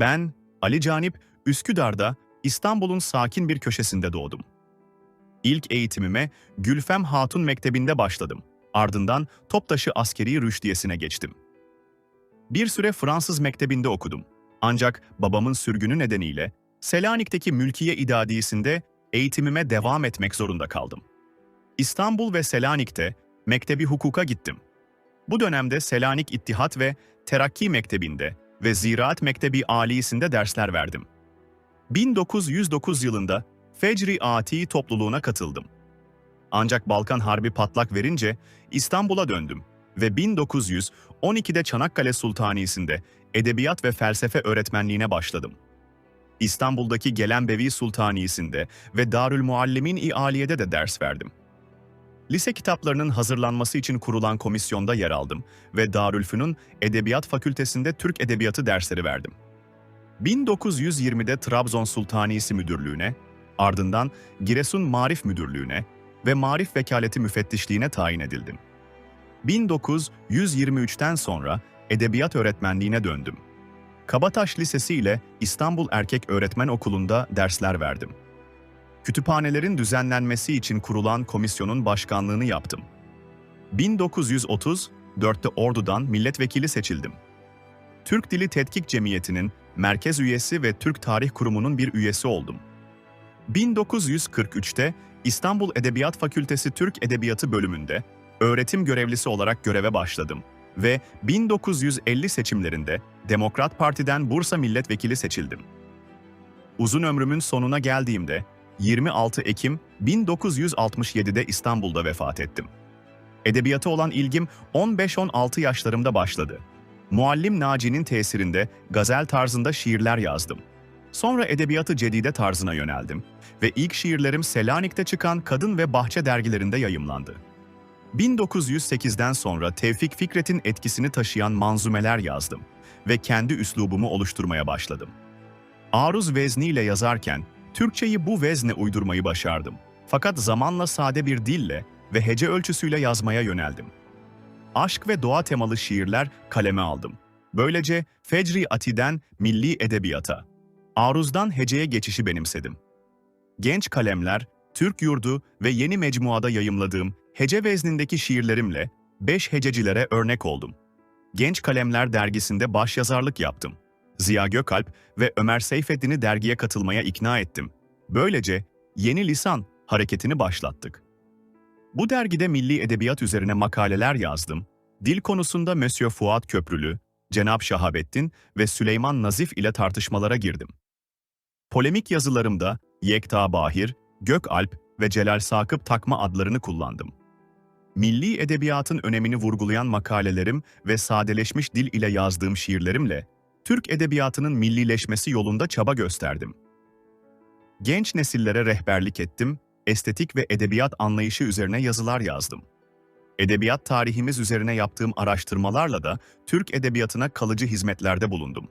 Ben, Ali Canip, Üsküdar'da, İstanbul'un sakin bir köşesinde doğdum. İlk eğitimime Gülfem Hatun Mektebi'nde başladım. Ardından Toptaşı Askeri Rüştiyesi'ne geçtim. Bir süre Fransız mektebinde okudum. Ancak babamın sürgünü nedeniyle Selanik'teki Mülkiye İdadiyesi'nde eğitimime devam etmek zorunda kaldım. İstanbul ve Selanik'te mektebi hukuka gittim. Bu dönemde Selanik İttihat ve Terakki Mektebi'nde ve Ziraat Mektebi Alisi'nde dersler verdim. 1909 yılında Fecri Ati topluluğuna katıldım. Ancak Balkan Harbi patlak verince İstanbul'a döndüm ve 1912'de Çanakkale Sultanisi'nde edebiyat ve felsefe öğretmenliğine başladım. İstanbul'daki Gelenbevi Sultanisi'nde ve Darül Muallimin İaliye'de de ders verdim. Lise kitaplarının hazırlanması için kurulan komisyonda yer aldım ve Darülfünun Edebiyat Fakültesinde Türk Edebiyatı dersleri verdim. 1920'de Trabzon Sultanisi Müdürlüğü'ne, ardından Giresun Marif Müdürlüğü'ne ve Marif Vekaleti Müfettişliğine tayin edildim. 1923'ten sonra edebiyat öğretmenliğine döndüm. Kabataş Lisesi ile İstanbul Erkek Öğretmen Okulu'nda dersler verdim. Kütüphanelerin düzenlenmesi için kurulan komisyonun başkanlığını yaptım. 1934'te Ordu'dan milletvekili seçildim. Türk Dili Tetkik Cemiyeti'nin merkez üyesi ve Türk Tarih Kurumu'nun bir üyesi oldum. 1943'te İstanbul Edebiyat Fakültesi Türk Edebiyatı bölümünde öğretim görevlisi olarak göreve başladım ve 1950 seçimlerinde Demokrat Parti'den Bursa Milletvekili seçildim. Uzun ömrümün sonuna geldiğimde 26 Ekim 1967'de İstanbul'da vefat ettim. Edebiyata olan ilgim 15-16 yaşlarımda başladı. Muallim Naci'nin tesirinde gazel tarzında şiirler yazdım. Sonra edebiyatı cedide tarzına yöneldim ve ilk şiirlerim Selanik'te çıkan Kadın ve Bahçe dergilerinde yayımlandı. 1908'den sonra Tevfik Fikret'in etkisini taşıyan manzumeler yazdım ve kendi üslubumu oluşturmaya başladım. Aruz vezniyle yazarken Türkçeyi bu vezne uydurmayı başardım. Fakat zamanla sade bir dille ve hece ölçüsüyle yazmaya yöneldim. Aşk ve doğa temalı şiirler kaleme aldım. Böylece Fecri Ati'den milli edebiyata, Aruz'dan heceye geçişi benimsedim. Genç kalemler, Türk Yurdu ve Yeni Mecmuada yayımladığım hece veznindeki şiirlerimle beş hececilere örnek oldum. Genç Kalemler dergisinde başyazarlık yaptım. Ziya Gökalp ve Ömer Seyfettin'i dergiye katılmaya ikna ettim. Böylece Yeni Lisan hareketini başlattık. Bu dergide milli edebiyat üzerine makaleler yazdım. Dil konusunda Monsieur Fuat Köprülü, Cenab Şahabettin ve Süleyman Nazif ile tartışmalara girdim. Polemik yazılarımda Yekta Bahir, Gökalp ve Celal Sakıp takma adlarını kullandım. Milli edebiyatın önemini vurgulayan makalelerim ve sadeleşmiş dil ile yazdığım şiirlerimle Türk edebiyatının millileşmesi yolunda çaba gösterdim. Genç nesillere rehberlik ettim, estetik ve edebiyat anlayışı üzerine yazılar yazdım. Edebiyat tarihimiz üzerine yaptığım araştırmalarla da Türk edebiyatına kalıcı hizmetlerde bulundum.